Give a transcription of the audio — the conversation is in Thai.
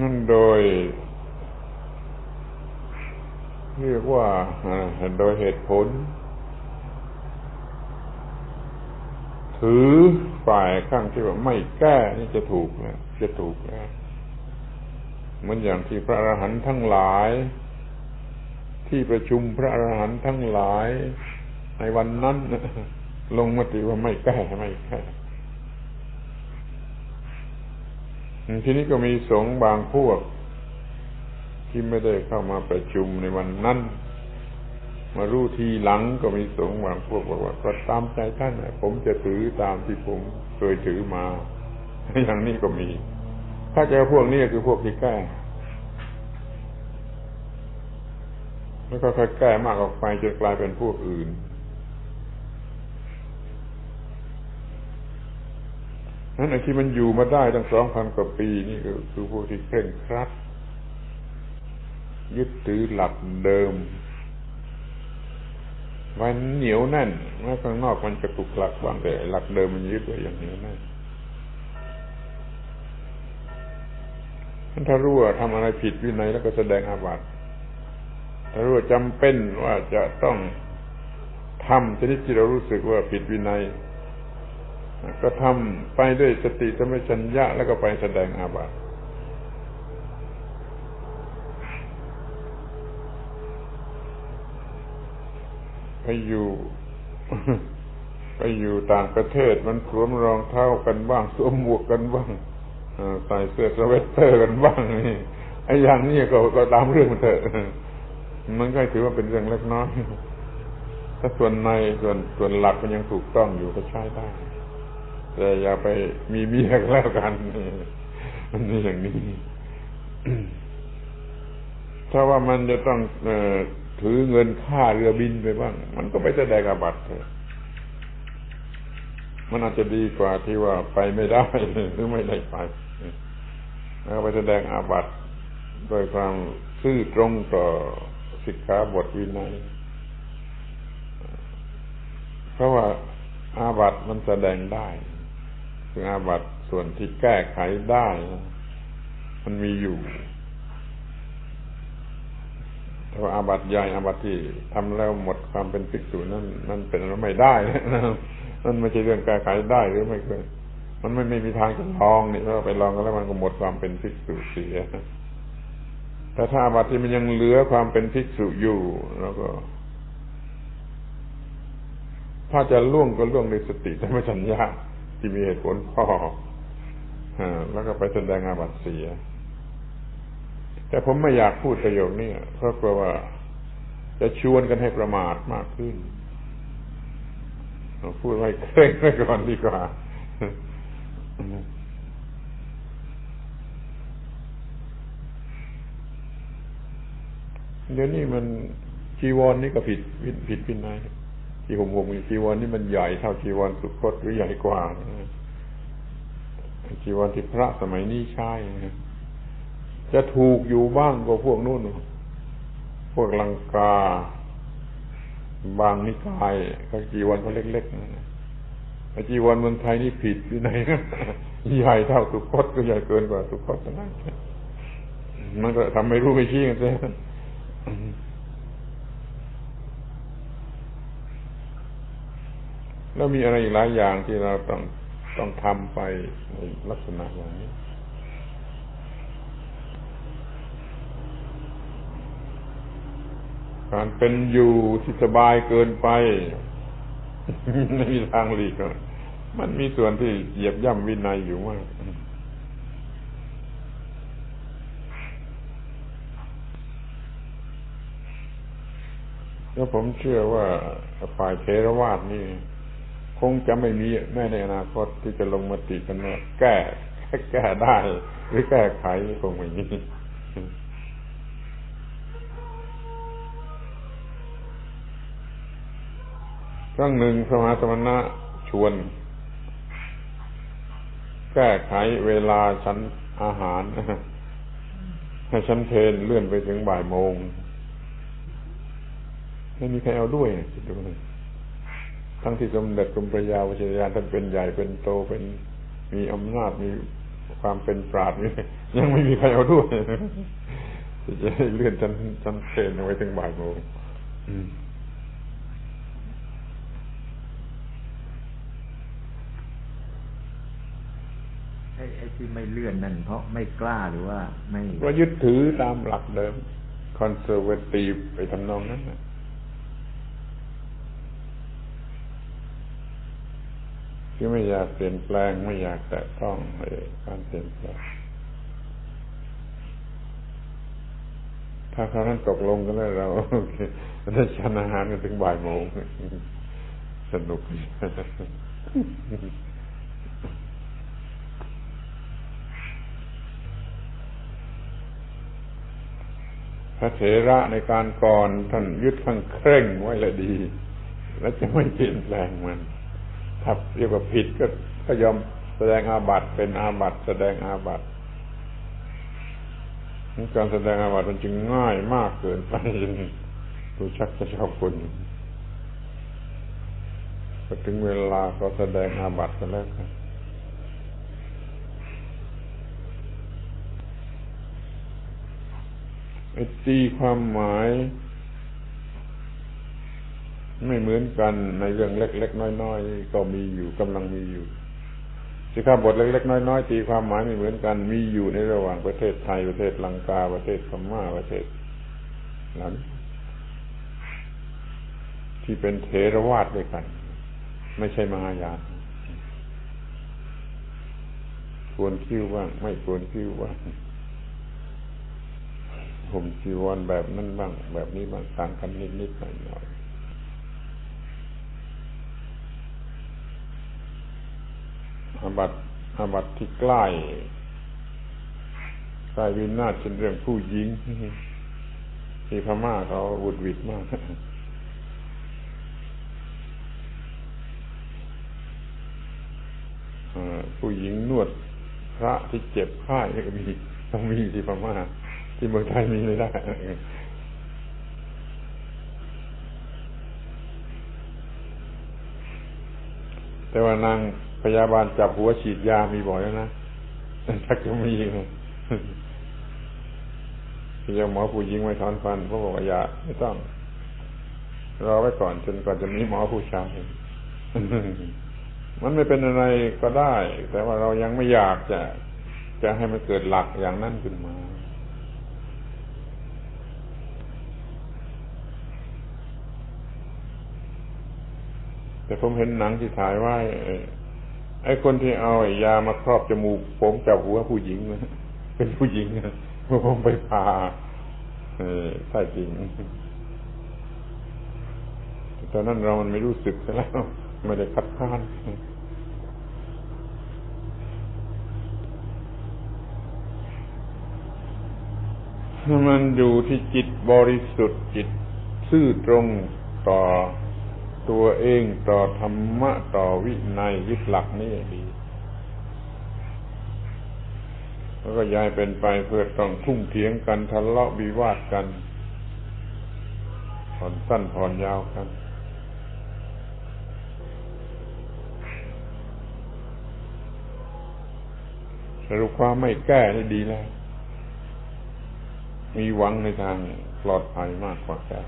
นั่นโดย เรียกว่าโดยเหตุผล ถือฝ่ายข้างที่ว่าไม่แก้นี่จะถูกแล้วจะถูกแล้วเหมือนอย่างที่พระอรหันต์ทั้งหลาย ที่ประชุมพระอรหันต์ทั้งหลาย ในวันนั้นลงมติว่าไม่แก้ไม่แก้ ทีนี้ก็มีสงฆ์บางพวก ที่ไม่ได้เข้ามาประชุมในวันนั้น มารู้ทีหลังก็มีสงฆ์บางพวกบอกว่าก็ตามใจท่านผมจะถือตามที่ผมเคยถือมา อย่างนี้ก็มี ถ้าเจอพวกนี้คือพวกที่แก้แล้วก็ค่อยแก้มากออกไปจนกลายเป็นพวกอื่น นั้นไอ้ที่มันอยู่มาได้ตั้งสองพันกว่าปีนี่ก็คือพวกที่เคร่งครัด ยึดถือหลักเดิม มันเหนียวแน่นแม้ข้างนอกมันจะตุกหลักบางแต่หลักเดิมมันยึดไว้อย่างเหนียวแน่นถ้ารู้ว่าทำอะไรผิดวินัยแล้วก็แสดงอาบัติถ้ารู้ว่าจำเป็นว่าจะต้องทำชนิดที่เรารู้สึกว่าผิดวินัย ก็ทำไปด้วยสติสมัชัญญะแล้วก็ไปแสดงอาบัติไปอยู่ไปอยู่ต่างประเทศมันสวมรองเท้ากันบ้างสวมหมวกกันบ้างใส่เสื้อสเวตเตอร์กันบ้างนี่ไอ้อย่างนี้ก็ก็ตามเรื่องเถอะมันก็ถือว่าเป็นเรื่องเล็กน้อยถ้าส่วนในส่วนส่วนหลักมันยังถูกต้องอยู่ก็ใช้ได้ แต่อย่าไปมีเมียแล้วกันมันนี่อย่างนี้ถ้าว่ามันจะต้องอถือเงินค่าเรือบินไปบ้าง มันก็ไปแสดงอาบัติเถอะมันอาจจะดีกว่าที่ว่าไปไม่ได้หรือไม่ได้ไปแล้วไปแสดงอาบัติโดยความซื่อตรงต่อสิกขาบทวินัยเพราะว่าอาบัติมันแสดงได้ คืออาบัตส่วนที่แก้ไขได้ มันมีอยู่แต่ว่าอาบัตใหญ่อาบัตที่ทำแล้วหมดความเป็นภิกษุนั่นนั่นเป็นไม่ได้นั่นไม่ใช่เรื่องแก้ไขได้หรือไม่เคยมันไม่ไม่มีทางจะลองนี่เพราะไปลองกันแล้วมันก็หมดความเป็นภิกษุเสียแต่ถ้าอาบัตที่มันยังเหลือความเป็นภิกษุอยู่ แล้วก็ ถ้าจะล่วงก็ล่วงในสติแต่ไม่สัญญา ที่มีเหตุผลพอแล้วก็ไปแสดงอาบัติเสีย แต่ผมไม่อยากพูดประโยคนี้เพราะกลัวว่า จะชวนกันให้ประมาทมากขึ้นพูดไว้เคร่งไว้ก่อนดีกว่าเดี๋ยวนี้มันจีวรนนี่ก็ผิดผิดพินัย ที่ห่มห่มจีวรนี่มันใหญ่เท่าจีวรสุคตหรือใหญ่กว่าจีวรที่พระสมัยนี้ใช้จะถูกอยู่บ้างกว่าพวกนู้นพวกลังกา บางนิกายก็จีวรเขาเล็กๆนะจีวรเมืองไทยนี่ผิดอยู่ไหนใหญ่เท่าสุคตก็ใหญ่เกินกว่าสุคตนั่นมันก็ทำไม่รู้ไม่ชี้กันเลย แล้วมีอะไรอีกหลายอย่างที่เราต้องต้องทำไปในลักษณะอย่างนี้การเป็นอยู่ที่สบายเกินไปไม่มีทางหลีกมันมีส่วนที่เหยียบย่ำวินัยอยู่มากแล้วผมเชื่อว่าฝ่ายเทรวาสนี่ งจะไม่มีแม่ในอนาคตที่จะลงมติกันว่าแก้แก้ได้ หรือแก้ไขคงไม่มีครั้งหนึ่งสมาสมณะชวน แก้ไขเวลาชั้นอาหารให้ชั้นเพนเลื่อนไปถึงบ่ายโมงไม่มีใครเอาด้วยคิดดูเลย ทั้งที่สมเด็จกรมพระยาวชิรยานท่านเป็นใหญ่เป็นโตเป็นมีอำนาจมีความเป็นปราดนี่ยังไม่มีใครเอาด้วยจะให้เลื่อนชั้นชั้นเทรนเอาไว้ถึงบ่ายโมงอืมไอ้ไอ้ที่ไม่เลื่อนนั่นเพราะไม่กล้าหรือว่า ไม่ก็ยึดถือตามหลักเดิมคอนเซอร์เวทีฟไปทำนองนั้นนะ ที่ไม่อยากเปลี่ยนแปลงไม่อยากแตะต้องการเปลี่ยนแปลงถ้าคราวนั้นตกลงกันแล้วเราได้ชันอาหารกันถึงบ่ายโมงสนุกพระเถระในการก่อนท่านยึดข้งเคร่งไว้ละดี แล้วจะไม่เปลี่ยนแปลงมัน ถ้าเรียกว่าผิดก็ก็ยอมแสดงอาบัติเป็นอาบัติแสดงอาบัติการแสดงอาบัติมันจึงง่ายมากเกินไปจนดูชักจะชอบคนพอถึงเวลาก็แสดงอาบัติกันแล้วกันไอ้ตีความหมาย ไม่เหมือนกันในเรื่องเล็กๆน้อยๆก็มีอยู่กำลังมีอยู่สิขาบทเล็กๆน้อยๆตีความหมายไม่เหมือนกัน มีอยู่ในระหว่างประเทศไทยประเทศลังกาประเทศพม่าประเทศนั้นที่เป็นเทรวาสด้วยกัน ไม่ใช่มหายานควรคิ้วบ้างไม่ควรคิ้วบ้างผมจีวรแบบนั้นบ้าง แบบนี้บ้างต่างกันนิดๆหน่อยๆ อาบัตอาบัตที่ใกล้ใกล้วินาศเช่นเรื่องผู้หญิงที่พม่าเขาวุดวิดมากผู้หญิงนวดพระที่เจ็บไข้ก็มีต้องมีที่พม่าที่เมืองไทยมีไม่ได้แต่ว่านาง พยาบาลจับหัวฉีดยามีบ่อยแล้วนะชักจะมีเลยที่ยังหมอผู้หญิงไม่ถอนฟันเขาบอกว่าอย่าไม่ต้องรอไว้ก่อนจนกว่าจะมีหมอผู้ชายมันไม่เป็นอะไรก็ได้ แต่ว่าเรายังไม่อยากจะ จะให้มันเกิดหลักอย่างนั้นขึ้นมา แต่ผมเห็นหนังที่ถ่ายไว้ ไอ้คนที่เอายามาครอบจมูกผมจับหัวผู้หญิงนะเป็นผู้หญิงนะผมไปพาเออใช่จริงตอนนั้นเรามันไม่รู้สึกแล้วไม่ได้คัดค้านมันอยู่ที่จิตบริสุทธิ์จิตซื่อตรงต่อ ตัวเองต่อธรรมะต่อวินัยยึดหลักนี้ดีแล้วก็ย้ายเป็นไปเพื่อต้องทุ่มเถียงกันทะเลาะวิวาทกันผ่อนสั้นผ่อนยาวกันสรุปความไม่แก้นี่ดีแล้ว มีหวังในทางปลอดภัยมากกว่าแก้